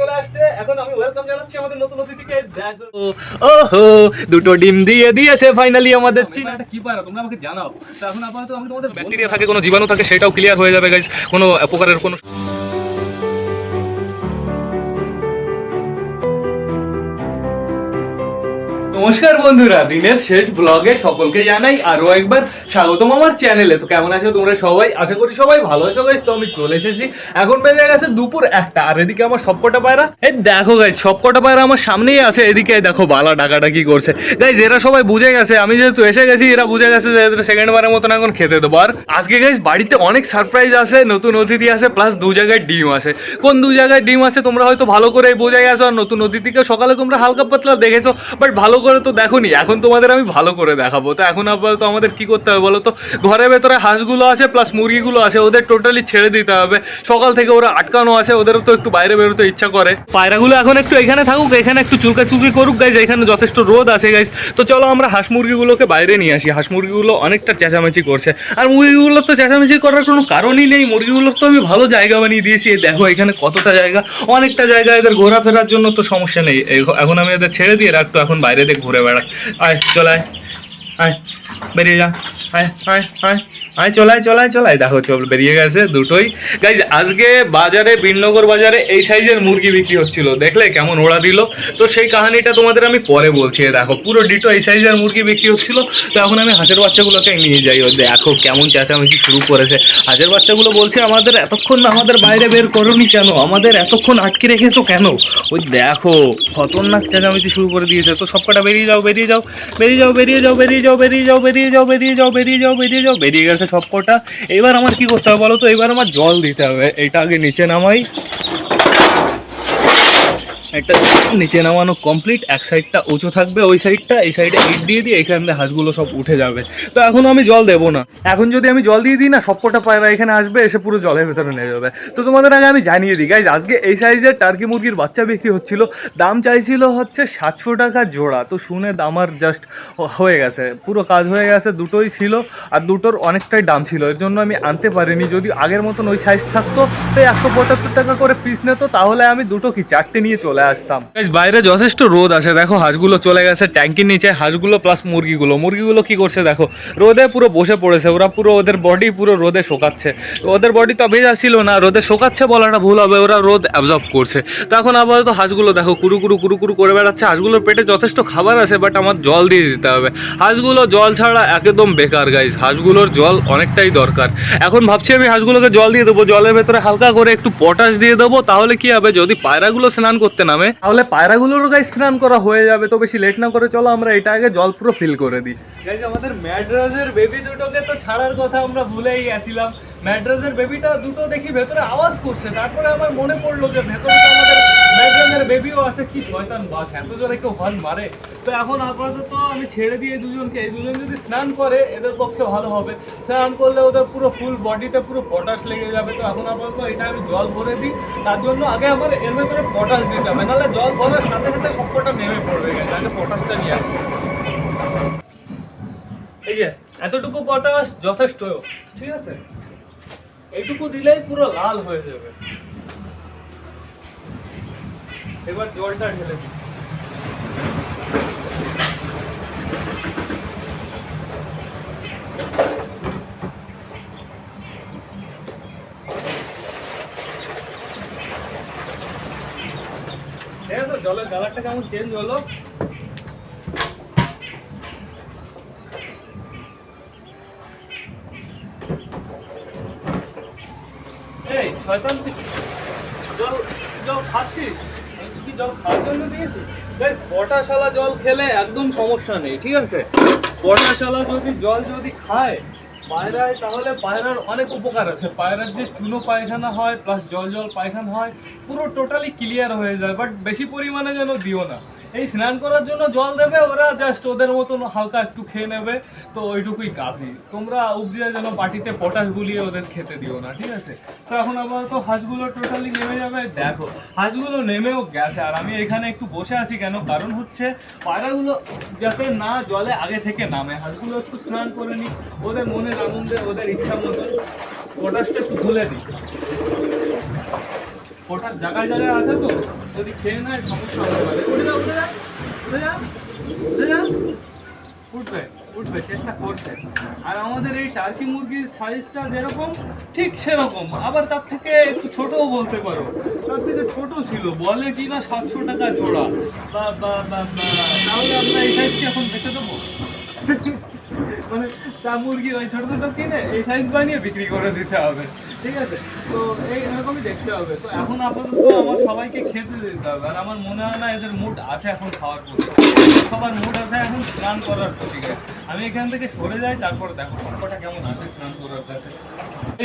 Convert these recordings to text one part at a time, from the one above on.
চলে আসছে। এখন আমি ওয়েলকাম জানাচ্ছি আমাদের নতুন অতিথিকে। দেখো ওহো দুটো ডিম দিয়ে দিয়েছে ফাইনালি আমাদের চিনাটা কি পারো তোমরা আমাকে জানাও। তো এখন আপাতত আমি তোমাদের ব্যাকটেরিয়া থাকে কোনো জীবাণু থাকে সেটাও ক্লিয়ার হয়ে যাবে গাইস কোনো প্রকারের কোনো নমস্কার বন্ধুরা, দিনের শেষ ব্লগে সকলকে জানাই আরও একবার স্বাগতম আমার চ্যানেলে তো কেমন আছো তোমরা সবাই? আশা করি সবাই ভালো আছো গাইস তো আমি চলে এসেছি। এখন বেজে গেছে দুপুর একটা, আর এদিকে আমার সবকটা পায়রা। এই দেখো গাইস সবকটা পায়রা আমার সামনেই আছে, এদিকে দেখো বালা ডাকাটা কি করছে। গাইস এরা সবাই বুঝে গেছে, আমি যেহেতু এসে গেছি, এরা বুঝে গেছে যে এদের সেকেন্ড বারের মতন এখন খেতে দেবো। আর আজকে গাইস বাড়িতে অনেক সারপ্রাইজ আছে, নতুন অতিথি আছে প্লাস দু জায়গায় ডিম আছে। কোন দু জায়গায় ডিম আছে তোমরা হয়তো ভালো করে বোঝা গেছো, আর নতুন অতিথিকে সকালে তোমরা হালকা পাতলা দেখেছ বাট ভালো করে তো দেখোনি, এখন তোমাদের আমি ভালো করে দেখাবো। তো এখন আপাতত আমাদের কি করতে হবে বলো তো? ঘরের ভেতরে হাঁসগুলো আছে প্লাস মুরগিগুলো আছে, ওদের টোটালি ছেড়ে দিতে হবে। সকাল থেকে ওরা আটকানো আছে, ওদেরও তো একটু বাইরে বেরোতে ইচ্ছা করে। পায়রাগুলো এখন একটু এখানে থাকুক, এখানে একটু চুলকা চুলকি করুক গাইজ এখানে যথেষ্ট রোদ আছে গাইজ তো চলো আমরা হাঁস মুরগিগুলোকে বাইরে নিয়ে আসি। হাঁস মুরগিগুলো অনেকটা চেঁচামেচি করছে। আর মুরগিগুলো তো চেঁচামেচি করার কোনো কারণই নেই। মুরগিগুলোর তো আমি ভালো জায়গা বানিয়ে দিয়েছি। দেখো এখানে কতটা জায়গা। অনেকটা জায়গা এদের ঘোরাফেরার জন্য তো সমস্যা নেই। এখন আমি এদের ছেড়ে দিয়ে রাখতো, এখন বাইরে দিয়ে ঘুরে বেড়াক আয় চলে আয় আয় বেরিয়ে যা। আয় আয় আয় আয় চলায় চলায় চলায় দেখো, চল, বেরিয়ে গেছে দুটোই। গাইজ আজকে বাজারে বীরনগর বাজারে এই সাইজের মুরগি বিক্রি হচ্ছিল। দেখলে কেমন ওড়া দিল? তো সেই কাহিনীটা তোমাদের আমি পরে বলছি। দেখো, পুরো ডিটো এই সাইজের মুরগি বিক্রি হচ্ছিল। তো এখন আমি হাঁসের বাচ্চাগুলোকে নিয়ে যাই। দেখো, কেমন চেঁচামেচি শুরু করেছে। হাঁসের বাচ্চাগুলো বলছে, আমাদের এতক্ষণ আমাদের বাইরে বের করনি কেন? আমাদের এতক্ষণ আটকে রেখেছো কেন? ওই দেখো, খতরনাক চেঁচামেচি শুরু করে দিয়েছে। তো সবকটা বেরিয়ে যাও বেরিয়ে যাও বেরিয়ে যাও বেরিয়ে যাও বেরিয়ে যাও বেরিয়ে যাও বেরিয়ে যাও বেরিয়ে যাও বেরিয়ে যাও বেরিয়ে যাও, বেরিয়ে গেছে সব কটা এবার আমার কি করতে হবে বলো তো? এবার আমার জল দিতে হবে। এটা আগে নিচে নামাই। একটা নিচে নামানো কমপ্লিট এক সাইডটা উঁচু থাকবে, ওই সাইডটা এই সাইডে ইট দিয়ে দিয়ে এখান থেকে হাঁসগুলো সব উঠে যাবে। তো এখন আমি জল দেবো না। এখন যদি আমি জল দিয়ে দিই না, সবকটা পায়রা এখানে আসবে, এসে পুরো জলের ভেতরে নিয়ে যাবে। তো তোমাদের আগে আমি জানিয়ে দিই গাইজ আজকে এই সাইজের টার্কি মুরগির বাচ্চা বিক্রি হচ্ছিল। দাম চাইছিল হচ্ছে সাতশো টাকা জোড়া। তো শুনে আমার জাস্ট হয়ে গেছে। পুরো কাজ হয়ে গেছে, দুটোই ছিল, আর দুটোর অনেকটাই দাম ছিল। এর জন্য আমি আনতে পারিনি। যদি আগের মতন ওই সাইজ থাকতো, তো একশো পঁচাত্তর টাকা করে পিস নিত, তাহলে আমি দুটো কি, চারটে নিয়ে চলে আসতাম। বাইরে যথেষ্ট রোদ আছে দেখো, হাঁসগুলো চলে গেছে ট্যাঙ্কির নিচে। হাঁসগুলো প্লাস মুরগিগুলো। মুরগিগুলো কি করছে, দেখো, রোদে পুরো বসে পড়েছে। ওরা পুরো ওদের বডি পুরো রোদে শোকাচ্ছে। ওদের বডি তো ভেজা ছিল না। রোদে শোকাচ্ছে বলাটা ভুল হবে। ওরা রোদ অ্যাবজর্ব করছে। তো এখন আপাতত হাঁসগুলো, দেখো, কুরু কুরু কুরু কুরু করে বেড়াচ্ছে। হাঁসগুলোর পেটে যথেষ্ট খাবার আছে বাট আমার জল দিয়ে দিতে হবে। হাঁসগুলো জল ছাড়া একদম বেকার গাইজ হাঁসগুলোর জল অনেকটাই দরকার। এখন ভাবছি আমি হাঁসগুলোকে জল দিয়ে দেবো। জলের ভেতরে হালকা করে একটু পটাশ দিয়ে দেবো। তাহলে কি হবে? যদি পায়রাগুলো স্নান করতে নামে? তাহলে পায়রাগুলোরও গায়ে স্নান করা হয়ে যাবে তো বেশি লেট না করে চলো আমরা এটা আগে জল পুরো ফিল করে দিই। আমাদের ম্যাড্রাসের বেবি দুটোকে তো ছাড়ার কথা আমরা ভুলেই গেছিলাম। ম্যাড্রাসের বেবিটা দুটো দেখি ভেতরে আওয়াজ করছে। তারপরে আমার মনে পড়ল যে ভেতরে তো ম্যাড্রাসের বেবিও আছে, কি শয়তান বাস, এত জোরে কেউ হর্ন মারে। তো এখন আপাতত আমি ছেড়ে দিয়ে দুজনকে, এই দুজন যদি স্নান করে, এদের পক্ষে ভালো হবে। স্নান করলে ওদের পুরো ফুল বডিতে পুরো পটাশ লেগে যাবে। তো এখন আপাতত এটা আমি জল ভরে দিই। তার জন্য আগে আমার এর ভেতরে পটাশ দিতে হবে, নাহলে জল ভরার সাথে সাথে সবকটা নেমে পড়বে গেছে পটাশটা নিয়ে আসি। এই যে, এতটুকু পটাশ যথেষ্ট, ঠিক আছে? এইটুকু দিলেই পুরো লাল হয়ে যাবে। এবার জলটা ঢেলে দিই। জলের কালারটা কেমন চেঞ্জ হলো এই শয়তান তুই জল জল খাচ্ছিস আমি তুই কি জল খাওয়ার জন্য দিয়েছিস বেশ, পটাশালা জল খেলে একদম সমস্যা নেই, ঠিক আছে? পটাশালা যদি জল যদি খায় পায়রায়, তাহলে পায়রার অনেক উপকার আছে। পায়রার যে চুনো পায়খানা হয় প্লাস জল জল পায়খানা হয়, পুরো টোটালি ক্লিয়ার হয়ে যায় বাট বেশি পরিমাণে যেন দিও না। এই স্নান করার জন্য জল দেবে, ওরা জাস্ট ওদের মতন হালকা একটু খেয়ে নেবে। তো ওইটুকুই কাফি তোমরা উপজিয়ে যেন বাটিতে পটাশ গুলিয়ে ওদের খেতে দিও না, ঠিক আছে? তো এখন আপাতত হাঁসগুলো টোটালি নেমে যাবে। দেখো, হাঁসগুলো নেমেও গেছে। আর আমি এখানে একটু বসে আছি কেন? কারণ হচ্ছে পায়রাগুলো যাতে না জলে আগে থেকে নামে। হাঁসগুলো একটু স্নান করে নি ওদের মনের আনন্দে ওদের ইচ্ছা মতো পটাশটা একটু ভুলে দিই। ওটার জায়গায় জায়গায় আছে তো, যদি খেয়ে নেয় সমস্যা হতে পারে উঠে যা উঠে যা উঠে যা উঠে যা উঠবে উঠবে, চেষ্টা করছে। আর আমাদের এই টার্কি মুরগির সাইজটা যেরকম, ঠিক সেরকম। আবার তার থেকে একটু ছোটও বলতে পারো। তার থেকে ছোট ছিল, বলে কি না সাতশো টাকা জোড়া। বা বা বা তাহলে আমরা এই সাইজ কি এখন বেঁচে দেবো? মানে তা মুরগি ওই ছোট ছোট কিনে এই সাইজ বানিয়ে বিক্রি করে দিতে হবে। ঠিক আছে? তো এই এরকমই দেখতে হবে। তো এখন আপাতত আমার সবাইকে খেতে দিতে হবে। আর আমার মনে হয় না এদের মুড আছে এখন খাওয়ার প্রতি। সবার মুড আছে এখন স্নান করার প্রতি। আমি এখান থেকে সরে যাই, তারপর দেখো। সবকটা কেমন আছে স্নান করার কাছে?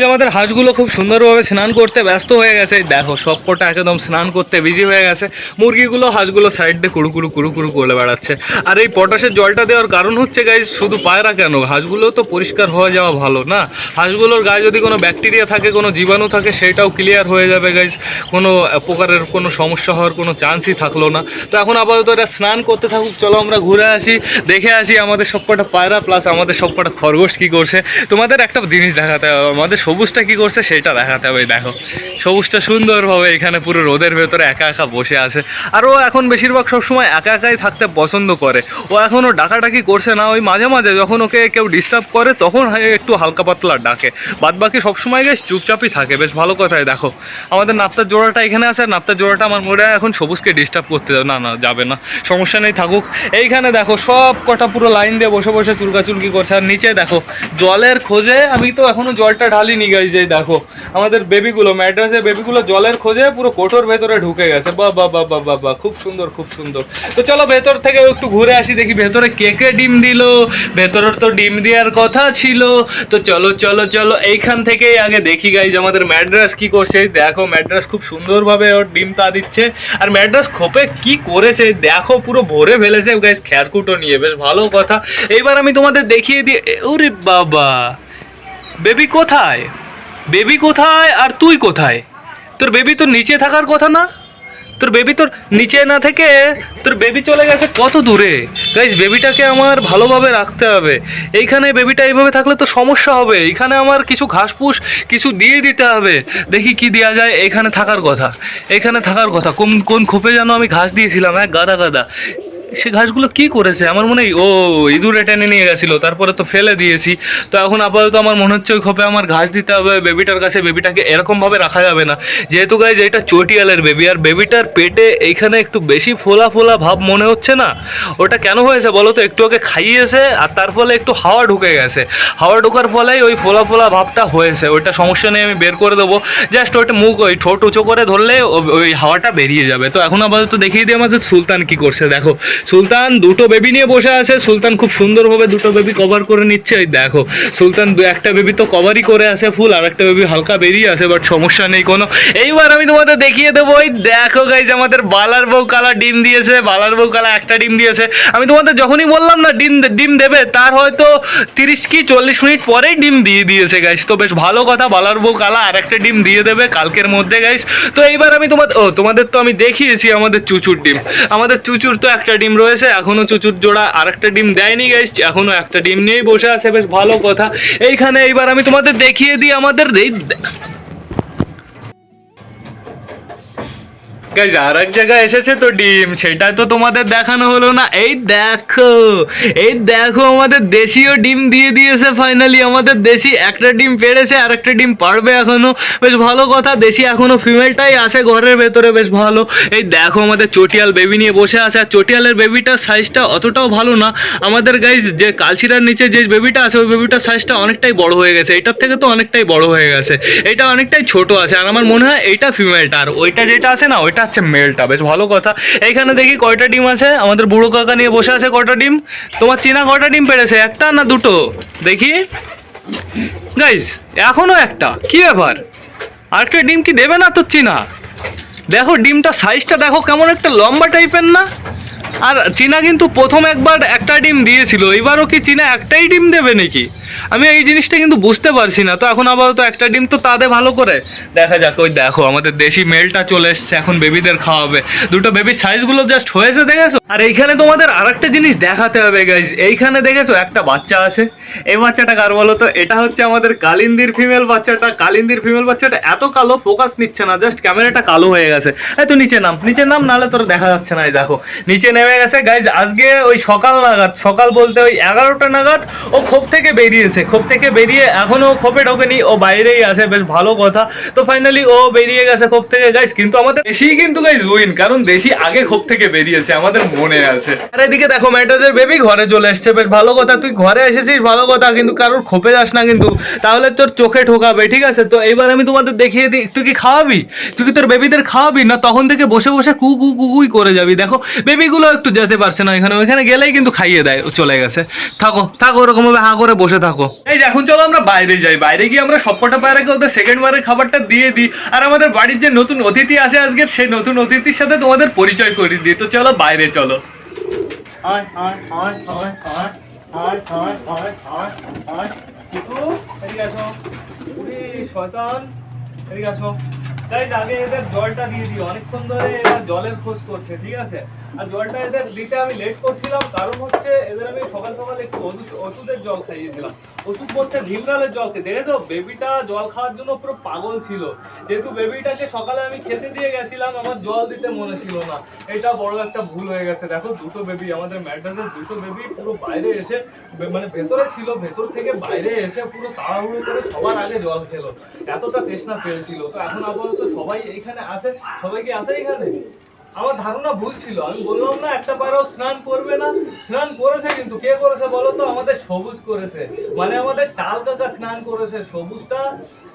আমাদের হাঁসগুলো খুব সুন্দরভাবে স্নান করতে ব্যস্ত হয়ে গেছে। দেখো, সবকটা একদম স্নান করতে বিজি হয়ে গেছে। মুরগিগুলো, হাঁসগুলো সাইড দিয়ে কুড়ু কুড়ু কুড়ু কুড়ু করে বেড়াচ্ছে। আর এই পটাশের জলটা দেওয়ার কারণ হচ্ছে গাইজ শুধু পায়রা কেন? হাঁসগুলো তো পরিষ্কার হয়ে যাওয়া ভালো, না? হাঁসগুলোর গায়ে যদি কোনো ব্যাকটেরিয়া থাকে, কোনো জীবাণু থাকে, সেটাও ক্লিয়ার হয়ে যাবে গাইজ কোনো প্রকারের কোনো সমস্যা হওয়ার কোনো চান্সই থাকল না। তো এখন আপাতত এটা স্নান করতে থাকুক, চলো আমরা ঘুরে আসি, দেখে আসি আমাদের সবকটা পায়রা প্লাস আমাদের সবকটা খরগোশ কী করছে। তোমাদের একটা জিনিস দেখাতে হবে আমাদের সবুজটা কি করছে সেটা দেখাতে হবে, দেখো। সবুজটা সুন্দরভাবে এখানে পুরো রোদের ভেতরে একা একা বসে আছে। আর ও এখন বেশিরভাগ সবসময় একা একাই থাকতে পছন্দ করে। ও এখনও ডাকাডাকি করছে না, ওই মাঝে মাঝে যখন ওকে কেউ ডিস্টার্ব করে, তখন একটু হালকা পাতলা ডাকে। বাদ বাকি সবসময় গেছ চুপচাপই থাকে, বেশ ভালো কথাই, দেখো। আমাদের নাপ্তার জোড়াটা এখানে আছে, আর নাপ্তার জোড়াটা আমার মনে হয় এখন সবুজকে ডিস্টার্ব করতে যাবে না না, যাবে না। সমস্যা নেই, থাকুক। এইখানে দেখো, সব কটা পুরো লাইন দিয়ে বসে বসে চুলকাচুলকি করছে। আর নিচে দেখো, জলের খোঁজে আমি তো এখনও জলটা ঢালিনি গাই যে দেখো। আমাদের বেবিগুলো ম্যাড্রাসের বেবিগুলো জলের খোঁজে পুরো কোটোর ভেতরে ঢুকে গেছে। বা বাহ বাহ বাহ বাহ খুব সুন্দর খুব সুন্দর। তো চলো ভেতর থেকে একটু ঘুরে আসি, দেখি ভেতরে কে কে ডিম দিল। ভেতরের তো ডিম দেওয়ার কথা ছিল। তো চলো চলো চলো, এইখান থেকেই আগে দেখি গাইজ আমাদের ম্যাড্রাস কি করছে। দেখো ম্যাড্রাস খুব সুন্দরভাবে ওর ডিম তা দিচ্ছে। আর ম্যাড্রাস খোপে কি করেছে, দেখো, পুরো ভরে ফেলেছে গাইজ খ্যারকুটো নিয়ে। বেশ ভালো কথা। এইবার আমি তোমাদের দেখিয়ে দিই। ওরে বাবা! বেবি কোথায়? বেবি কোথায় আর তুই কোথায়? তোর বেবি তোর নিচে থাকার কথা না? তোর বেবি তোর নিচে না থেকে তোর বেবি চলে গেছে কত দূরে? গাইজ বেবিটাকে আমার ভালোভাবে রাখতে হবে। এইখানে বেবিটা এইভাবে থাকলে তো সমস্যা হবে। এখানে আমার কিছু ঘাস পুষ কিছু দিয়ে দিতে হবে। দেখি কি দেওয়া যায় এখানে থাকার কথা। এখানে থাকার কথা। কোন কোন খোপে যেন আমি ঘাস দিয়েছিলাম এক গাদা গাদা। সে ঘাসগুলো কি করেছে? আমার মনে হয়, ও, ইঁদুরে টেনে নিয়ে গেছিল, তারপরে তো ফেলে দিয়েছি। তো এখন আপাতত আমার মনে হচ্ছে ওই খোপে আমার ঘাস দিতে হবে, বেবিটার কাছে বেবিটাকে এরকমভাবে রাখা যাবে না। যেহেতু গাইজ এটা চটিয়ালের বেবি আর বেবিটার পেটে এইখানে একটু বেশি ফোলা ফোলা ভাব মনে হচ্ছে না? ওটা কেন হয়েছে বলো তো? একটু ওকে খাইয়েছে, আর তার ফলে একটু হাওয়া ঢুকে গেছে। হাওয়া ঢোকার ফলেই ওই ফোলা ফোলা ভাবটা হয়েছে। ওইটা সমস্যা নেই, আমি বের করে দেবো। জাস্ট ওইটা মুখ, ওই ঠোঁট উঁচু করে ধরলে ওই হাওয়াটা বেরিয়ে যাবে। তো এখন আপাতত দেখিয়ে দিই আমাদের সুলতান কি করছে, দেখো। সুলতান দুটো বেবি নিয়ে বসে আছে। সুলতান খুব সুন্দরভাবে দুটো বেবি কভার করে নিচ্ছে। ওই দেখো, সুলতান দু একটা বেবি তো কভারই করে আছে ফুল আর একটা বেবি হালকা বেরিয়ে আছে বাট সমস্যা নেই কোনো। এইবার আমি তোমাদের দেখিয়ে দেবো ওই দেখো গাইজ আমাদের বালার বউ কালা ডিম দিয়েছে, বালার বউ কালা একটা ডিম দিয়েছে। আমি তোমাদের যখনই বললাম না ডিম ডিম দেবে, তার হয়তো তিরিশ কি চল্লিশ মিনিট পরেই ডিম দিয়ে দিয়েছে গাইস তো বেশ ভালো কথা, বালার বউ কালা আর একটা ডিম দিয়ে দেবে কালকের মধ্যে গাইস তো এইবার আমি তোমাদের ও, তোমাদের তো আমি দেখিয়েছি আমাদের চুচুর ডিম। আমাদের চুচুর তো একটা ডিম রয়েছে, এখনও চুচুর জোড়া আর একটা ডিম দেয়নি গাইস এখনও একটা ডিম নিয়েই বসে আছে, বেশ ভালো কথা। এইখানে এইবার আমি তোমাদের দেখিয়ে দিই আমাদের এই গাইজ আর এক জায়গায় এসেছে তো ডিম সেটা তো তোমাদের দেখানো হলো না। এই দেখো এই দেখো, আমাদের দেশীয় ডিম দিয়ে দিয়েছে ফাইনালি আমাদের দেশি একটা ডিম পেড়েছে আর একটা ডিম পারবে এখনও। বেশ ভালো কথা, দেশি এখনও ফিমেলটাই আছে ঘরের ভেতরে, বেশ ভালো। এই দেখো, আমাদের চটিয়াল বেবি নিয়ে বসে আছে, আর চটিয়ালের বেবিটার সাইজটা অতটাও ভালো না। আমাদের গাইজ যে কালচিরার নিচে যে বেবিটা আছে, ওই বেবিটার সাইজটা অনেকটাই বড় হয়ে গেছে। এটার থেকে তো অনেকটাই বড় হয়ে গেছে। এটা অনেকটাই ছোট আছে, আর আমার মনে হয় এইটা ফিমেলটা আর ওইটা যেটা আছে না, ওইটা হচ্ছে মেলটা, বেশ ভালো কথা। এইখানে দেখি কয়টা ডিম আছে? আমাদের বুড়ো কাকা নিয়ে বসে আছে কয়টা ডিম? তোমার চেনা কয়টা ডিম পেরেছে? একটা না দুটো? দেখি। গাইস এখনও একটা। কি ব্যাপার? আরেকটা ডিম কি দেবে না তো চেনা? দেখো ডিমটা সাইজটা দেখো, কেমন একটা লম্বা টাইপের না? আর চীনা কিন্তু প্রথম একবার একটা ডিম দিয়েছিল এবারও কি চীনা একটাই ডিম দেবে নাকি? আমি এই জিনিসটা কিন্তু বুঝতে পারছি না, তো এখন আপাতত একটা ডিম তো তাদে ভালো করে। দেখা যাক, ওই দেখো, আমাদের দেশি মেলটা চলে এসছে, এখন বেবিদের খাওয়াবে। দুটো বেবির সাইজগুলো জাস্ট হয়েছে, দেখেছ? আর এইখানে তোমাদের আরেকটা জিনিস দেখাতে হবে গাইজ এইখানে দেখেছ, একটা বাচ্চা আছে। এই বাচ্চাটা কার বলো তো, এটা হচ্ছে আমাদের কালিন্দির ফিমেল বাচ্চাটা। কালিন্দির ফিমেল বাচ্চাটা এত কালো ফোকাস নিচ্ছে না জাস্ট ক্যামেরাটা কালো হয়ে গেছে। এই তো নিচে নাম নিচে নাম নালে তোর দেখা যাচ্ছে না, এই দেখো। নিচে নেমে গেছে। গাইজ আজকে ওই সকাল নাগাদ, সকাল বলতে ওই এগারোটা নাগাদ ও খোপ থেকে বেরিয়েছে। খোপ থেকে বেরিয়ে এখনও খোপে ঢোকেনি, ও বাইরেই আছে, বেশ ভালো কথা। তো ফাইনালি ও বেরিয়ে গেছে খোপ থেকে। গাইজ কিন্তু আমাদের দেশি কিন্তু গাইজ উইন কারণ দেশি আগে খোপ থেকে বেরিয়েছে, আমাদের মনে আছে। আর এদিকে দেখো ম্যাটাজের বেবি ঘরে চলে এসছে, বেশ ভালো কথা। তুই ঘরে এসেছিস, ভালো কথা, কিন্তু কারোর খোপে যাস না কিন্তু। তাহলে তোর চোখে ঠোকাবে ঠিক আছে? তো এবার আমি তোমাদের দেখিয়ে দিই, তুই কি খাওয়াবি? তুই কি তোর বেবিদের খাওয়াবি? না তখন থেকে বসে বসে কু কু কু কুই করে যাবি? দেখো বেবিগুলো একটু যেতে পারছে না এখানে ওইখানে গেলেই কিন্তু খাইয়ে দেয় চলে গেছে। থাকো থাকো ওরকম ভাবে হাঁ করে বসে থাকো। এই এখন চলো আমরা বাইরে যাই বাইরে গিয়ে আমরা সবকটা পায়রাকে ওদের সেকেন্ড বারের খাবারটা দিয়ে দিই। আর আমাদের বাড়ির যে নতুন অতিথি আছে আজকে সেই নতুন অতিথির সাথে তোমাদের পরিচয় করিয়ে দিই। তো চলো বাইরে চলো। আয় আয় আয় আয় আয় আয় আয় আয় আয় আয় এদিকে আসো। উরি শয়তান। এদিকে আসো। গাইজ আগে এদের জলটা দিয়ে দিই। অনেকক্ষণ ধরে এরা জলের খোঁজ করছে ঠিক আছে? আর জলটা এদের দিতে আমি লেট করছিলাম, কারণ হচ্ছে এদের আমি সকাল সকাল একটু ওষুধ ওষুধের জল খাইয়েছিলাম। ওষুধ বলতে ভিমরালের জল খেয়ে দেখেছ? বেবিটা জল খাওয়ার জন্য পুরো পাগল ছিল। যেহেতু বেবিটাকে সকালে আমি খেতে দিয়ে গেছিলাম, আমার জল দিতে মনে ছিল না। এটা বড় একটা ভুল হয়ে গেছে। দেখো, দুটো বেবি, আমাদের ম্যাড্রাসের দুটো বেবি পুরো বাইরে এসে মানে ভেতরে ছিল, ভেতর থেকে বাইরে এসে পুরো তাড়াহুড়ো করে সবার আগে জল খেলো। এতটা তৃষ্ণা পেয়েছিল। তো এখন আপাতত সবাই এইখানে আসে। সবাই কি আসে এখানে? আমার ধারণা ভুল ছিল। আমি বললাম, না, একটা পায়রাও স্নান করবে না। স্নান করেছে কিন্তু কে করেছে বলো তো? আমাদের সবুজ করেছে। মানে আমাদের টাল কাকা স্নান করেছে। সবুজটা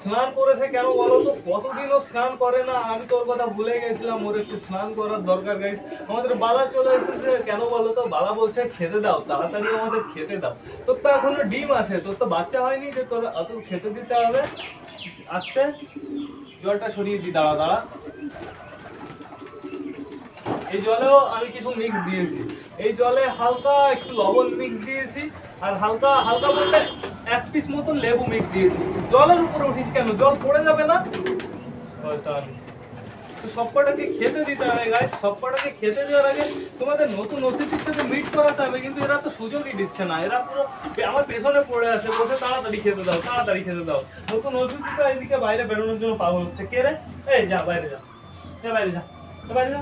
স্নান করেছে কেন বলো তো? কতদিনও স্নান করে না? আমি তোর কথা ভুলে গেছিলাম। ওর একটু স্নান করার দরকার গাইস আমাদের বালা চলে এসেছে। কেন বলো তো? বালা বলছে, খেতে দাও, তাড়াতাড়ি আমাদের খেতে দাও। তোর তো এখনও ডিম আছে। তোর তো বাচ্চা হয়নি যে তোর অত খেতে দিতে হবে? আসতে। জলটা সরিয়ে দি, দাঁড়া দাঁড়া। এই জলেও আমি কিছু মিক্স দিয়েছি। এই জলে হালকা একটু লবণ মিক্স দিয়েছি, আর হালকা হালকা বলতে এক পিস মতন লেবু মিক্স দিয়েছি। জলের উপরে উঠিস কেন? জল পড়ে যাবে না? সবকটাকে খেতে দিতে হবে গাইস সবকটাকে খেতে দেওয়ার আগে তোমাদের নতুন অতিথির সাথে মিট করাতে হবে, কিন্তু এরা তো সুযোগই দিচ্ছে না। এরা পুরো আমার পেছনে পড়ে আছে, বসে তাড়াতাড়ি খেতে দাও, তাড়াতাড়ি খেতে দাও। নতুন অতিথিটা এদিকে বাইরে বেরোনোর জন্য পাগল হচ্ছে। কে রে? এই যা, বাইরে যা। বাইরে যা বাইরে যা।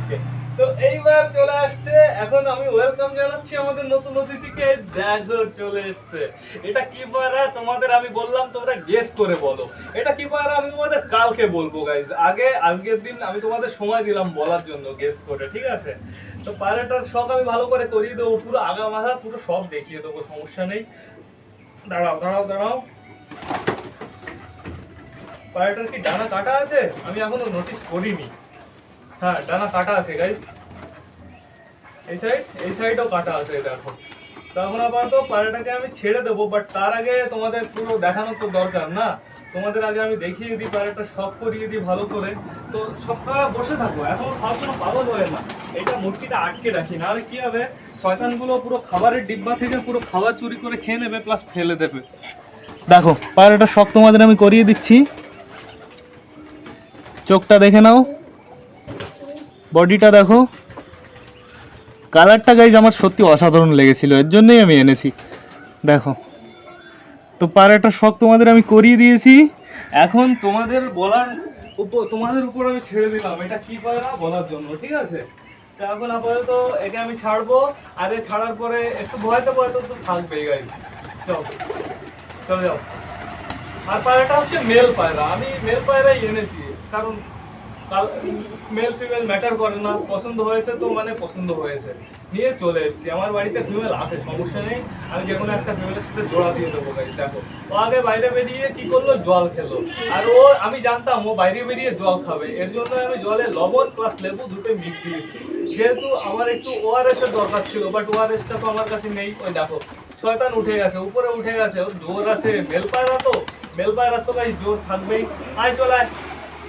তো এইবার চলে আসছে, এখন আমি ওয়েলকাম জানাচ্ছি আমাদের নতুন অতিথিকে। দেখো চলে এসছে। এটা কি পায়রা তোমাদের আমি বললাম, তোমরা গেস করে বলো। এটা কি পায়রা আমি তোমাদের কালকে বলব গাইজ আগে আজকের দিন আমি তোমাদের সময় দিলাম বলার জন্য গেস করে, ঠিক আছে? তো পায়রাটার সব আমি ভালো করে করিয়ে দেবো, পুরো আগা মাথা, পুরো সব দেখিয়ে দেবো, সমস্যা নেই। দাঁড়াও দাঁড়াও দাঁড়াও। পায়রাটার কি ডানা কাটা আছে? আমি এখনও নোটিস করিনি। হ্যাঁ ডানা কাটা আছে গাইস এই সাইড এই সাইডও কাটা আছে দেখো। তখন আপাতত পায়রাটাকে আমি ছেড়ে দেবো বাট তার আগে তোমাদের পুরো দেখানো তো দরকার, না? তোমাদের আগে আমি দেখিয়ে দিই পায়রাটা সব করিয়ে দিই ভালো করে। তো সবসময় বসে থাকো, এখন সব কোনো পাগল হয়ে না। এটা মূর্তিটা আটকে রাখি না কি হবে? শয়তানগুলো পুরো খাবারের ডিব্বা থেকে পুরো খাবার চুরি করে খেয়ে নেবে প্লাস ফেলে দেবে। দেখো পায়রাটা সব তোমাদের আমি করিয়ে দিচ্ছি। চোখটা দেখে নাও। বডিটা দেখো। কালারটা গাইজ আমার সত্যি অসাধারণ লেগেছিল, এর জন্যই আমি এনেছি। দেখো। তো পায়রাটা শখ তোমাদের আমি করিয়ে দিয়েছি। এখন তোমাদের বলার উপর তোমাদের উপর আমি ছেড়ে দিলাম। এটা কি পায়রা বলার জন্য, ঠিক আছে? তো এখন আপাতত একে আমি ছাড়বো। আর ছাড়ার পরে একটু ভয়তে ভয়তে তো থাকবেই গাইজ চল। চলে যাও। আর পায়রাটা হচ্ছে মেল পায়রা। আমি মেল পায়রাই এনেছি। কারণ মেল ফিমেল ম্যাটার করে না, পছন্দ হয়েছে তো মানে পছন্দ হয়েছে। নিয়ে চলে এসেছি, আমার বাড়িতে ফিমেল আছে, সমস্যা নেই, আমি যে কোনো একটা ফিমেলের সাথে জোড়া দিয়ে দেবো গাইজ দেখো। ও আগে বাইরে বেরিয়ে কি করল? জল খেলো। আর ও, আমি জানতাম ও বাইরে বেরিয়ে জল খাবে, এর জন্য আমি জলে লবণ প্লাস লেবু দুটো মিক্স দিয়েছি। যেহেতু আমার একটু ওআরএস এর দরকার ছিল বাট ওআরএসটা তো আমার কাছে নেই, ওই দেখো, শয়তান উঠে গেছে, উপরে উঠে গেছে জোর আছে, বেলপায়রা তো বেলপায়রা তো গাই জোর থাকবেই। আয় চলায় আয়।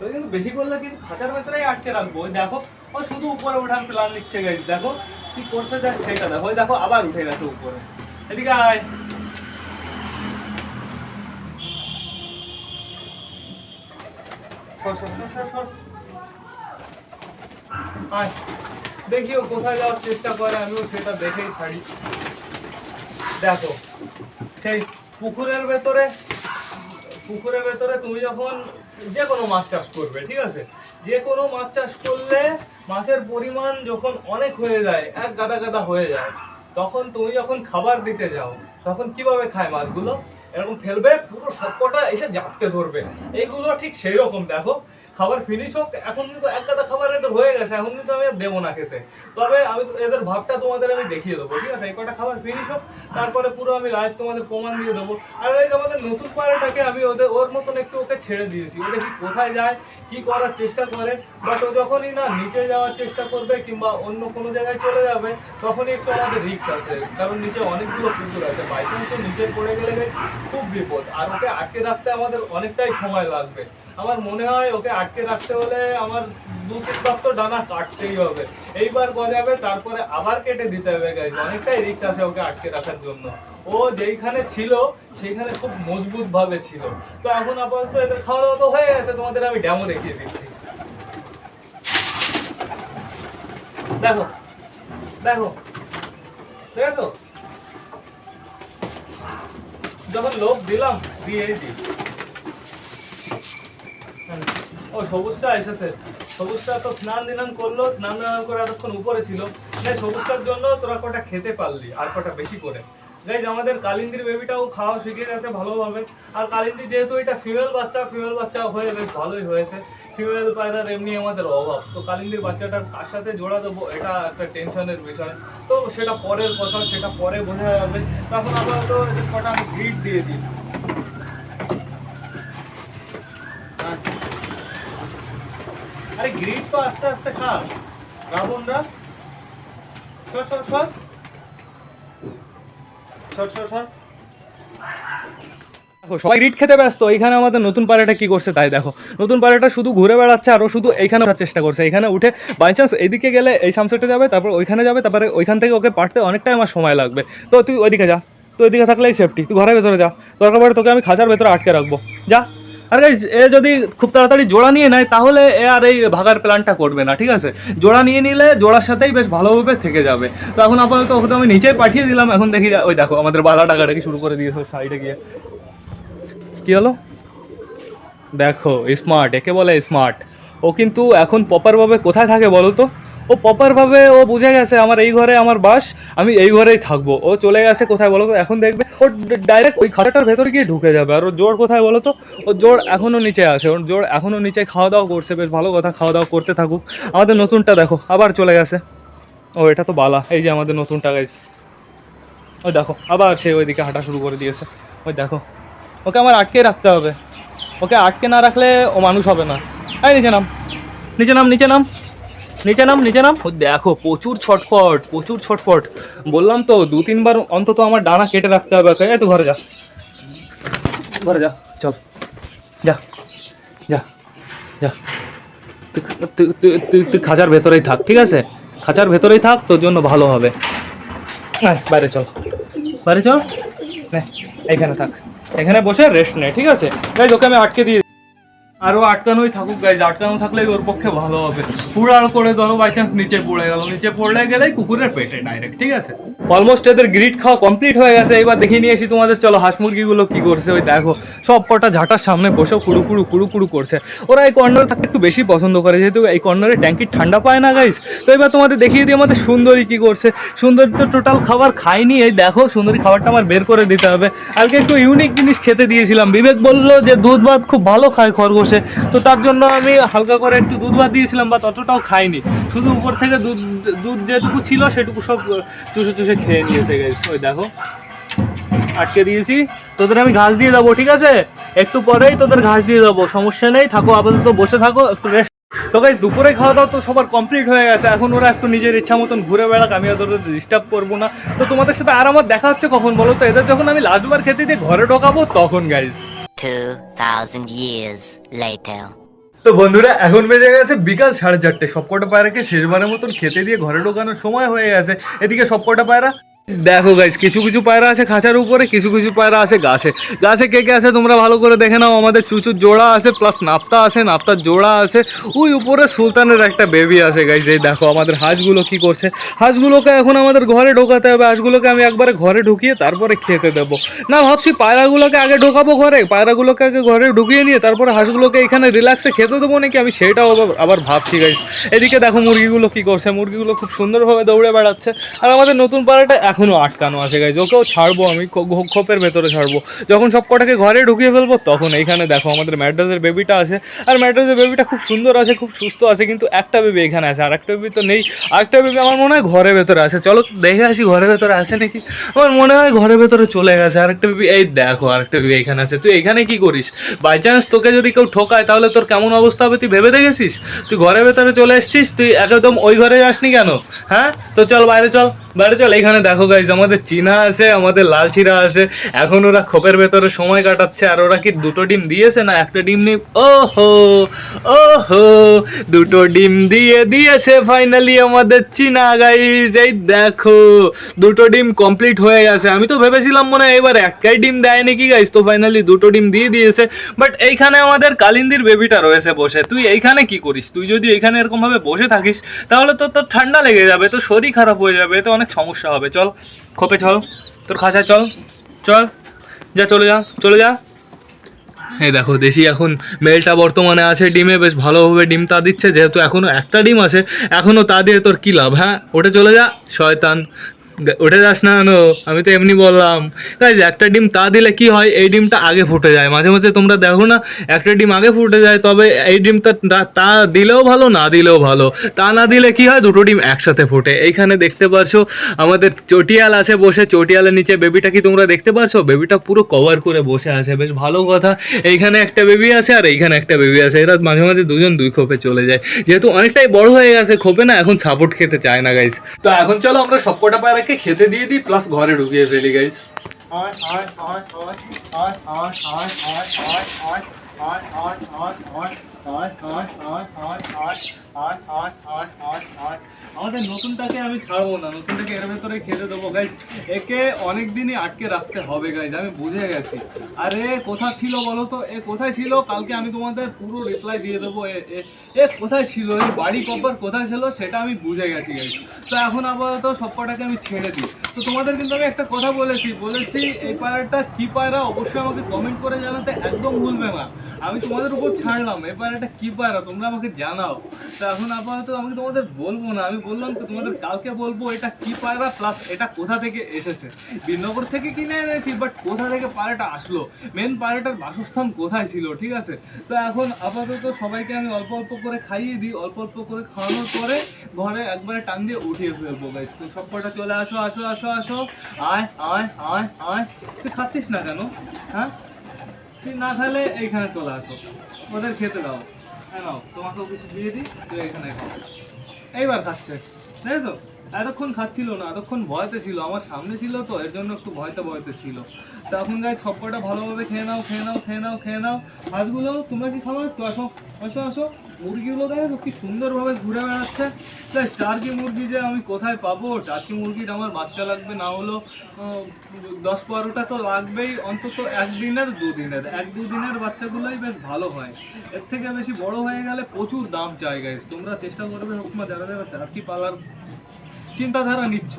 কিন্তু বেশি করলে কিন্তু খাঁচার ভেতরেই আটকে রাখব। দেখো, ও শুধু উপরে ওঠার প্ল্যান নিচ্ছে গাইজ দেখো কি করছে দেখ সেটা দেখো। দেখো, আবার উঠে গেছে উপরে। এদিকে আয়। আয়। দেখিও কোথায় যাওয়ার চেষ্টা করে, আমিও সেটা দেখেই ছাড়ি। দেখো, সেই পুকুরের ভেতরে পুকুরের ভেতরে তুমি যখন যে কোনো মাছ চাষ করবে, ঠিক আছে? যে কোনো মাছ চাষ করলে মাছের পরিমাণ যখন অনেক হয়ে যায়, এক গাদা গাদা হয়ে যায়, তখন তুমি যখন খাবার দিতে যাও, তখন কীভাবে খায় মাছগুলো? এরকম ফেলবে, পুরো সবকটা এসে জাপটে ধরবে। এইগুলো ঠিক সেই রকম দেখো। খাবার ফিনিশ হোক, এখন কিন্তু এক গাদা খাবার হয়ে গেছে, এখন কিন্তু আমি দেবো না খেতে। তবে আমি এদের ভাবটা তোমাদের আমি দেখিয়ে দেবো, ঠিক আছে? এই কটা খাবার ফিনিশ হোক, তারপরে পুরো আমি লাইভ তোমাদের প্রমাণ দিয়ে দেবো। আর এই আমাদের নতুন পাড়াটাকে আমি ওদের, ওর মতন একটু ওকে ছেড়ে দিয়েছি। ও দেখি কোথায় যায়, কি করার চেষ্টা করে বাট ও যখনই না নিচে যাওয়ার চেষ্টা করবে কিংবা অন্য কোনো জায়গায় চলে যাবে, তখনই একটু আমাদের রিস্ক আছে। কারণ নিচে অনেকগুলো পুকুর আছে। বাইচান্স তো নিচে পড়ে গেলে খুব বিপদ। আর ওকে আটকে রাখতে আমাদের অনেকটাই সময় লাগবে। আমার মনে হয় ওকে আটকে রাখতে হলে আমার দু তিন ডানা কাটতেই হবে। এইবার গজাবে তারপরে আবার কেটে দিতে হবে গাইজ অনেকটাই রিস্ক আছে ওকে আটকে রাখার জন্য। ও যেইখানে ছিল, সেইখানে খুব মজবুত ভাবে ছিল। তো এখন আপাতত এদের খাওয়া দাওয়া তো হয়ে গেছে, তোমাদের আমি ড্যামো দেখিয়ে দিচ্ছি। দেখো দেখো ঠিক আছে যখন লোক দিলাম দিয়েই দিই। ও সবুজটা এসেছে। সবুজটা তো স্নান দিনান করল, স্নান দিনান করে এতক্ষণ উপরে ছিল। না সবুজটার জন্য তোরা কটা খেতে পারলি আর কটা বেশি করে। গাইজ আমাদের কালিন্দির বেবিটাও খাওয়া শিখে গেছে ভালোভাবে। আর কালিন্দি যেহেতু এটা ফিমেল বাচ্চা ফিমেল বাচ্চা হয়ে বেশ ভালোই হয়েছে। ফিমেল পায়রার এমনি আমাদের অভাব। তো কালিন্দির বাচ্চাটার কার সাথে জোড়া দেবো, এটা একটা টেনশনের বিষয়। তো সেটা পরের কথা, সেটা পরে বোঝা যাবে। তখন আপাতত কটা আমি গ্রিড দিয়ে দিই। হ্যাঁ। আরে গ্রিড তো আস্তে আস্তে খা রাবণরা সর সর সর। সর সর সর। সবাই রিট খেতে ব্যস্ত। এইখানে আমাদের নতুন পাড়াটা কি করছে তাই দেখো। নতুন পাড়াটা শুধু ঘুরে বেড়াচ্ছে, আর ও শুধু এইখানে ওঠার চেষ্টা করছে। এখানে উঠে বাই চান্স এইদিকে গেলে এই সামসেটে যাবে, তারপর ওইখানে যাবে, তারপরে ওইখান থেকে ওকে পারতে অনেকটাই আমার সময় লাগবে। তো তুই ওইদিকে যা। তো ওইদিকে থাকলেই সেফটি তুই ঘরের ভেতরে যা। দরকার পড়ে তোকে আমি খাঁচার ভেতরে আটকে রাখব। যা। আর guys, এ যদি খুব তাড়াতাড়ি জোড়া নিয়ে নেয় তাহলে এ আর এই ভাগার প্ল্যানটা করবে না ঠিক আছে? জোড়া নিয়ে নিলে জোড়ার সাথেই বেশ ভালোভাবে থেকে যাবে। তো এখন আপাতত ওকে তো আমি নিচে পাঠিয়ে দিলাম এখন দেখি ওই দেখো আমাদের বালা ডাকাটাকে শুরু করে দিয়েছে সাইডে গিয়ে। কি হলো? দেখো স্মার্ট একে বলে স্মার্ট ও কিন্তু এখন প্রপারভাবে কোথায় থাকে বলো তো? ও প্রপারভাবে ও বুঝে গেছে আমার এই ঘরে আমার বাস, আমি এই ঘরেই থাকব। ও চলে গেছে, কোথায় বলো তো? এখন দেখবে ও ডাইরেক্ট ওই খাটাটার ভেতরে গিয়ে ঢুকে যাবে। আর ওর জোর কোথায় বলো তো? ওর জোর এখনও নিচে আছে। ওর জোর এখনও নিচে খাওয়া দাওয়া করছে। বেশ ভালো কথা খাওয়া দাওয়া করতে থাকুক। আমাদের নতুনটা দেখো, আবার চলে গেছে। ও, এটা তো বালা। এই যে আমাদের নতুনটা গাইছে ওই দেখো, আবার সে ওইদিকে হাঁটা শুরু করে দিয়েছে। ওই দেখো, ওকে আমার আটকে রাখতে হবে। ওকে আটকে না রাখলে ও মানুষ হবে না। এই, নিচে নাম। নিচে নাম নিচে নাম। নিচে নাম নিচে নাম। দেখো, প্রচুর ছটফট প্রচুর ছটফট। বললাম তো, দু, তিনবার অন্তত আমার ডানা কেটে রাখতে হবে এই তো ঘরে যা। ঘরে যা, চল। যা যা যা। তুই তুই- তুই তুই তুই খাঁচার ভেতরেই থাক, ঠিক আছে? খাঁচার ভেতরেই থাক, তোর জন্য ভালো হবে। বাইরে চল। বাইরে চল? নে, এইখানে থাক। এখানে বসে রেস্ট নে, ঠিক আছে? গাইজ ওকে আমি আটকে দিয়ে আরও আটকানোই থাকুক গাইজ আটকানো থাকলেই ওর পক্ষে ভালো হবে। পুরাল করে ধরো বাই চান্স নিচে পড়ে গেল। নিচে পড়লে গেলেই কুকুরের পেটে ডাইরেক্ট ঠিক আছে? অলমোস্ট এদের গ্রিড খাওয়া কমপ্লিট হয়ে গেছে। এবার দেখিয়ে নিয়ে এসি তোমাদের। চলো, হাঁস মুরগিগুলো কি করছে ওই দেখো। সব কটা ঝাঁটার সামনে বসে কুড়ু কুড়ু কুড়ু কুড়ু করছে। ওরা এই কর্নারে থাকতে একটু বেশি পছন্দ করে, যেহেতু এই কর্নারে ট্যাঙ্কি ঠান্ডা পায় না গাইজ তো এবার তোমাদের দেখিয়ে দিই আমাদের সুন্দরী কি করছে। সুন্দরী তো টোটাল খাবার খায়নি। এই দেখো, সুন্দরী খাবারটা আমার বের করে দিতে হবে। আজকে একটু ইউনিক জিনিস খেতে দিয়েছিলাম। বিবেক বলল যে দুধ ভাত খুব ভালো খায় খরগোশে। তো তার জন্য আমি হালকা করে একটু দুধ ভাত দিয়েছিলাম বা ততটাও খাইনি। শুধু উপর থেকে দুধ দুধ যেটুকু ছিল, সেটুকু সব চুষে চুষে খেয়ে নিয়েছে গাইজ ওই দেখো। আটকে দিয়েছি। তোদের আমি ঘাস দিয়ে যাব ঠিক আছে? একটু পরেই তোদের ঘাস দিয়ে যাব সমস্যা নেই। থাকো, আপাতত বসে থাকো, একটু রেস্ট তো গাইজ দুপুরে খাওয়া দাওয়া তো সবার কমপ্লিট হয়ে গেছে। এখন ওরা একটু নিজের ইচ্ছা মতন ঘুরে বেড়াক, আমি ওদের ডিস্টার্ব করব না। তো তোমাদের সাথে আর আমার দেখা হচ্ছে কখন বলো তো? এদের যখন আমি লাস্টবার খেতে দিয়ে ঘরে ঢোকাবো তখন গাইজ 2,000 years later. তো বন্ধুরা এখন বেজে গেছে বিকাল সাড়ে চারটে সবকটা পায়রাকে শেষবারের মতন খেতে দিয়ে ঘরে ঢোকানোর সময় হয়ে গেছে এদিকে সবকটা পায়রা দেখো গাইস কিছু কিছু পায়রা আছে খাঁচার উপরে, কিছু কিছু পায়রা আছে গাছে। গাছে কে কে আছে তোমরা ভালো করে দেখে নাও। আমাদের চুচুর জোড়া আছে প্লাস নাপ্তা আছে, নাপ্তার জোড়া আছে। ওই উপরে সুলতানের একটা বেবি আছে গাইস এই দেখো আমাদের হাঁসগুলো কি করছে। হাঁসগুলোকে এখন আমাদের ঘরে ঢোকাতে হবে। হাঁসগুলোকে আমি একবারে ঘরে ঢুকিয়ে তারপরে খেতে দেবো। না, ভাবছি পায়রাগুলোকে আগে ঢোকাবো ঘরে। পায়রাগুলোকে আগে ঘরে ঢুকিয়ে নিয়ে তারপরে হাঁসগুলোকে এখানে রিল্যাক্সে খেতে দেবো নাকি? আমি সেটাও আবার- ভাবছি গাইস এদিকে দেখো মুরগিগুলো কি করছে। মুরগিগুলো খুব সুন্দরভাবে দৌড়ে বেড়াচ্ছে। আর আমাদের নতুন পাড়াটা এখনও আটকানো আছে গাইজ ওকেও ছাড়বো আমি খোপের ভেতরে ছাড়বো। যখন সব কটাকে ঘরে ঢুকিয়ে ফেলব, তখন এইখানে দেখো আমাদের ম্যাড্রাসের বেবিটা আছে। আর ম্যাড্রাসের বেবিটা খুব সুন্দর আছে, খুব সুস্থ আছে, কিন্তু একটা বেবি এখানে আছে, আর একটা বেবি তো নেই। আরেকটা বেবি আমার মনে হয় ঘরের ভেতরে আছে। চলো দেখে আসি ঘরের ভেতরে আছে নাকি? আমার মনে হয় ঘরের ভেতরে চলে গেছে। আরেকটা বেবি এই দেখো আরেকটা বেবি এখানে আছে। তুই এখানে কি করিস? বাই চান্স তোকে যদি কেউ ঠোকায়, তাহলে তোর কেমন অবস্থা হবে? তুই ভেবে দেখেছিস? তুই ঘরের ভেতরে চলে এসেছিস? তুই একদম ওই ঘরে যাসনি কেন? হ্যাঁ? তো চল বাইরে চল বাইরে চল। এখানে দেখো গাইজ আমাদের চীনা আছে, আমাদের লাল চিরা আছে। এখন ওরা খোপের ভেতরে সময় কাটাচ্ছে। আর ওরা কি দুটো ডিম দিয়েছে না একটা ডিম নিয়ে? ও হো ও হো দুটো ডিম দিয়ে দিয়েছে ফাইনালি আমাদের চীনা গাইজ এই দেখো, দুটো ডিম কমপ্লিট হয়ে গেছে। আমি তো ভেবেছিলাম মনে হয় এবার একটাই ডিম দেয় নাকি গাইজ তো ফাইনালি দুটো ডিম দিয়ে দিয়েছে। বাট এইখানে আমাদের কালিন্দির বেবিটা রয়েছে বসে। তুই এইখানে কি করিস? তুই যদি এইখানে এরকমভাবে বসে থাকিস, তাহলে তো তোর ঠান্ডা লেগে যাবে। তোর শরীর খারাপ হয়ে যাবে, এতে অনেক সমস্যা হবে। চল, খোপে চল, তোর খাঁচায় চল চল, যা, চলে যা চলে যা। এই দেখো, দেশি এখন মেলটা বর্তমানে আছে ডিমে, বেশ ভালোভাবে ডিম তা দিচ্ছে, যেহেতু এখনও একটা ডিম আছে এখনও তা দিয়ে তোর কী লাভ হ্যাঁ? ওটা চলে যা, শয়তান। উঠে যাস না কেন আমি তো এমনি বললাম। গাইজ, একটা ডিম তা দিলে কি হয়? এই ডিমটা আগে ফুটে যায়। মাঝে মাঝে তোমরা দেখো না, একটা ডিম আগে ফুটে যায়, তবে এই ডিমটা তা- দিলেও ভালো, না দিলেও ভালো। তা না দিলে কি হয়? দুটো ডিম একসাথে ফোটে। এইখানে দেখতে পারছ, আমাদের চটিয়াল আছে বসে। চটিয়ালের নিচে বেবিটা কি তোমরা দেখতে পারছ? বেবিটা পুরো কভার করে বসে আছে। বেশ ভালো কথা। এইখানে একটা বেবি আছে আর এইখানে একটা বেবি আছে। এরা মাঝে মাঝে দুজন দুই খোপে চলে যায়। যেহেতু অনেকটাই বড় হয়ে গেছে খোপে না, এখন সাপোর্ট খেতে চায় না গাইজ তো এখন চলো আমরা সবকটা পায়রাকে খেতে দিয়ে দিই প্লাস ঘরে ঢুকিয়ে ফেলি গাইজ আমাদের নতুনটাকে আমি ছাড়বো না, নতুনটাকে এর ভেতরে খেতে দেবো। গাইজ একে অনেক দিনই আটকে রাখতে হবে গাইজ আমি বুঝে গেছি। আরে কোথা ছিল বলো তো? এ কোথায় ছিল? কালকে আমি তোমাদের পুরো রিপ্লাই দিয়ে দেবো। এ কোথায় ছিল? এই বাড়ি কপার কোথায় ছিল? সেটা আমি বুঝে গেছি গাইজ তো এখন আপাতত সব কটাকে আমি ছেড়ে দিই। তো তোমাদের কিন্তু আমি একটা কথা বলেছি বলেছি, এই পায়রাটা কী পায়রা? অবশ্যই আমাকে কমেন্ট করে জানাতে একদম ভুলবে না। আমি তোমাদের উপর ছাড়লাম। এবার পায়রাটা কি পায়রা তোমরা আমাকে জানাও। তো এখন আপাতত আমি তোমাদের বলব না। আমি বললাম তো তোমাদের কালকে বলব এটা কি পায়রা প্লাস এটা কোথা থেকে এসেছে? বীরনগর থেকে কিনে এনেছি বাট কোথা থেকে পায়রাটা আসলো? মেন পায়রাটার বাসস্থান কোথায় ছিল, ঠিক আছে? তো এখন আপাতত সবাইকে আমি অল্প অল্প করে খাইয়ে দিই। অল্প অল্প করে খাওয়ানোর পরে ঘরে একবারে টান দিয়ে উঠিয়ে ফেলব গাইস তো সব কটা চলে আসো আসো আসো আসো। আয় আয় আয় আয়। তুই খাচ্ছিস না কেন? হ্যাঁ? তুই না চাইলে এইখানে চলে আসো। ওদের খেতে দাও। হ্যাঁ নাও, তোমাকেও কিছু দিয়ে দিই তুই এখানে খাও। এইবার খাচ্ছে, দেখেছ? এতক্ষণ খাচ্ছিল না, এতক্ষণ ভয়তে ছিল, আমার সামনে ছিল তো, এর জন্য একটু ভয়তে ভয়তে ছিল। তখন গাই সবকটা ভালোভাবে খেয়ে নাও খেয়ে নাও খেয়ে নাও খেয়ে নাও। হাঁসগুলো তোমরা কি খাবার একটু আসো আসো আসো। মুরগিগুলো দেখো কি সুন্দরভাবে ঘুরে বেড়াচ্ছে। তাই টার্কি মুরগি যে আমি কোথায় পাবো? টার্কি মুরগির আমার বাচ্চা লাগবে, না হলো দশ বারোটা তো লাগবেই, অন্তত একদিনের দুদিনের। এক দুদিনের বাচ্চাগুলোই বেশ ভালো হয়। এর থেকে বেশি বড় হয়ে গেলে প্রচুর দাম চাই গাইস তোমরা চেষ্টা করবে হোকমা যারা যারা টার্কি পালার চিন্তাধারা নিচ্ছ।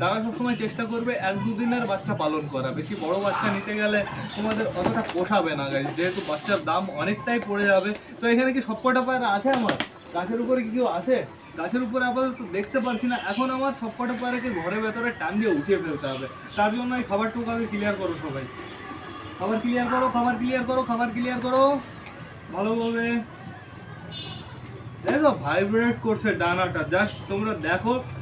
তারা সবসময় চেষ্টা করবে এক দুদিনের বাচ্চা পালন করা। বেশি বড় বাচ্চা নিতে গেলে তোমাদের অতটা পোষাবে না গাইজ যেহেতু বাচ্চার দাম অনেকটাই পড়ে যাবে। তো এখানে কি সবকটা পায়রা আছে আমার? গাছের উপরে কি কেউ আছে? গাছের উপরে আপাতত দেখতে পারছি না। এখন আমার সবকটা পায়রাকে ঘরের ভেতরে টান দিয়ে উঠিয়ে ফেলতে হবে। তার জন্য এই খাবারটুকু আগে ক্লিয়ার করো সবাই। খাবার ক্লিয়ার করো, খাবার ক্লিয়ার করো, খাবার ক্লিয়ার করো। ভালোভাবে দেখো ভাইব্রেট করছে ডানাটা। জাস্ট তোমরা দেখো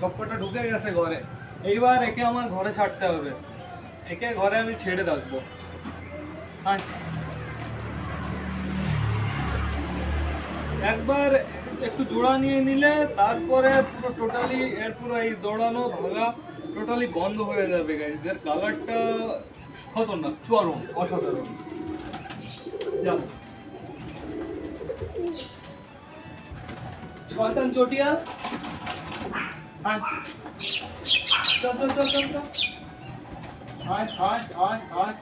সবকটা ঢুকে গেছে ঘরে। এইবার একে আমার ঘরে ছাড়তে হবে। একে ঘরে আমি ছেড়ে রাখব। একবার একটু জোড়া নিয়ে নিলে, তারপরে পুরো টোটালি এর পুরো এই দৌড়ানো ভাগা টোটালি বন্ধ হয়ে যাবে গাইজ এর কালারটা খতরনাক, চরম, অসাধারণ। যাও শয়তান চটিয়া হায় চল চল চল চল চল হায় হায় হায়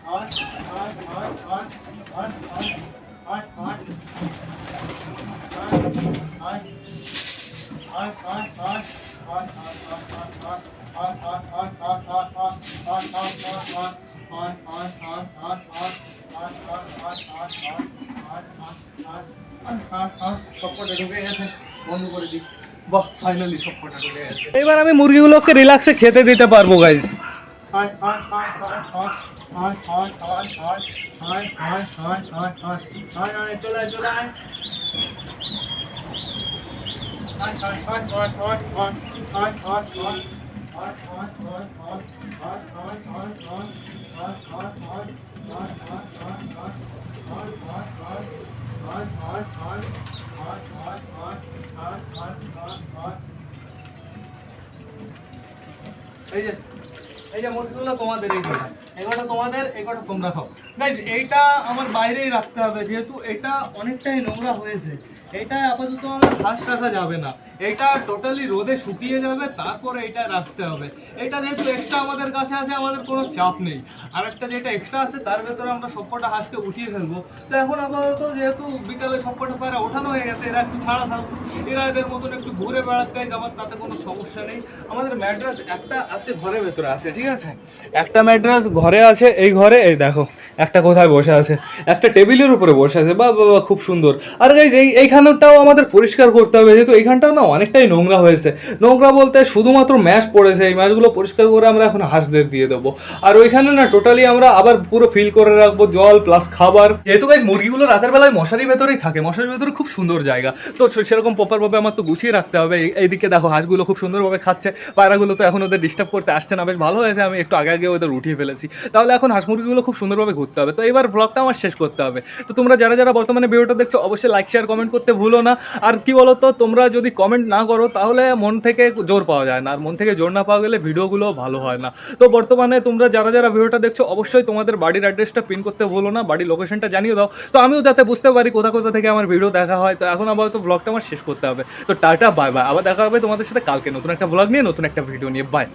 বন্ধ করে দিই বাহ ফাইনালি সব কটা ঢুকে গেছে এবার আমি মুরগিগুলোকে রিল্যাক্সে খেতে দিতে পারব গাইস চলে যে মুরগিগুলো তোমাদের এই কটা এই তোমাদের এগুলো তোমরা খাও। গাইজ এইটা আমার বাইরেই রাখতে হবে, যেহেতু এটা অনেকটাই নোংরা হয়েছে। এটা আপাতত আমার হাঁস রাখা যাবে না। এটা টোটালি রোদে শুকিয়ে যাবে, তারপরে এটা রাখতে হবে। এটা যেহেতু এক্সট্রা আমাদের কাছে আছে, আমাদের কোনো চাপ নেই। আর একটা যেটা এক্সট্রা আছে, তার ভেতরে আমরা সবকটা হাঁসকে উঠিয়ে ফেলব। তো এখন আপাতত যেহেতু বিকালে সবকটা পায়রা ওঠানো হয়ে গেছে, এরা একটু ছাড়া থাকুক। এরা এদের মতন একটু ঘুরে বেড়াতে আমার তাতে কোনো সমস্যা নেই। আমাদের ম্যাড্রাস একটা আছে, ঘরের ভেতরে আছে, ঠিক আছে? একটা ম্যাড্রাস ঘরে আছে, এই ঘরে, এই দেখো, একটা কোথায় বসে আছে। একটা টেবিলের উপরে বসে আছে বা খুব সুন্দর। আর এই এইখানটাও আমাদের পরিষ্কার করতে হবে, যেহেতু এইখানটাও না অনেকটাই নোংরা হয়েছে। নোংরা বলতে শুধুমাত্র ম্যাশ পড়েছে, এই ম্যাশগুলো পরিষ্কার করে আমরা এখন হাঁসদের দিয়ে দেবো। আর ওইখানে না টোটালি আমরা আবার পুরো ফিল করে রাখব জল প্লাস খাবার। যেহেতু গাইজ মুরগিগুলো রাতের বেলায় মশারির ভেতরেই থাকে, মশারির ভেতরে খুব সুন্দর জায়গা। তো সেরকম প্রপারভাবে আমার তো গুছিয়ে রাখতে হবে। এইদিকে দেখো হাঁসগুলো খুব সুন্দরভাবে খাচ্ছে। পায়রাগুলো তো এখন ওদের ডিস্টার্ব করতে আসছে না। বেশ ভালো হয়েছে, আমি একটু আগে আগে ওদের উঠিয়ে ফেলেছি। তাহলে এখন হাঁস মুরগিগুলো খুব সুন্দরভাবে ঘুরতে হবে। তো এবার ব্লগটা আমার শেষ করতে হবে। তো তোমরা যারা যারা বর্তমানে ভিডিওটা দেখছ, অবশ্যই লাইক শেয়ার কমেন্ট করতে ভুলো না। আর কি বলো তো তোমরা যদি কমেন্ট না করো, তাহলে মন থেকে জোর পাওয়া যায় না। আর মন থেকে জোর না পাওয়া গেলে ভিডিওগুলো ভালো হয় না। তো বর্তমানে তোমরা যারা যারা ভিডিওটা দেখছ, অবশ্যই তোমাদের বাড়ির অ্যাড্রেসটা পিন করতে বলো না, বাড়ির লোকেশনটা জানিয়ে দাও। তো আমিও যাতে বুঝতে পারি কোথা কোথা থেকে আমার ভিডিও দেখা হয়, তো এখন আবার তো ব্লগটা আমার শেষ করতে হবে। তো টাটা বাই বাই আবার দেখা হবে তোমাদের সাথে কালকে নতুন একটা ব্লগ নিয়ে, নতুন একটা ভিডিও নিয়ে। বাই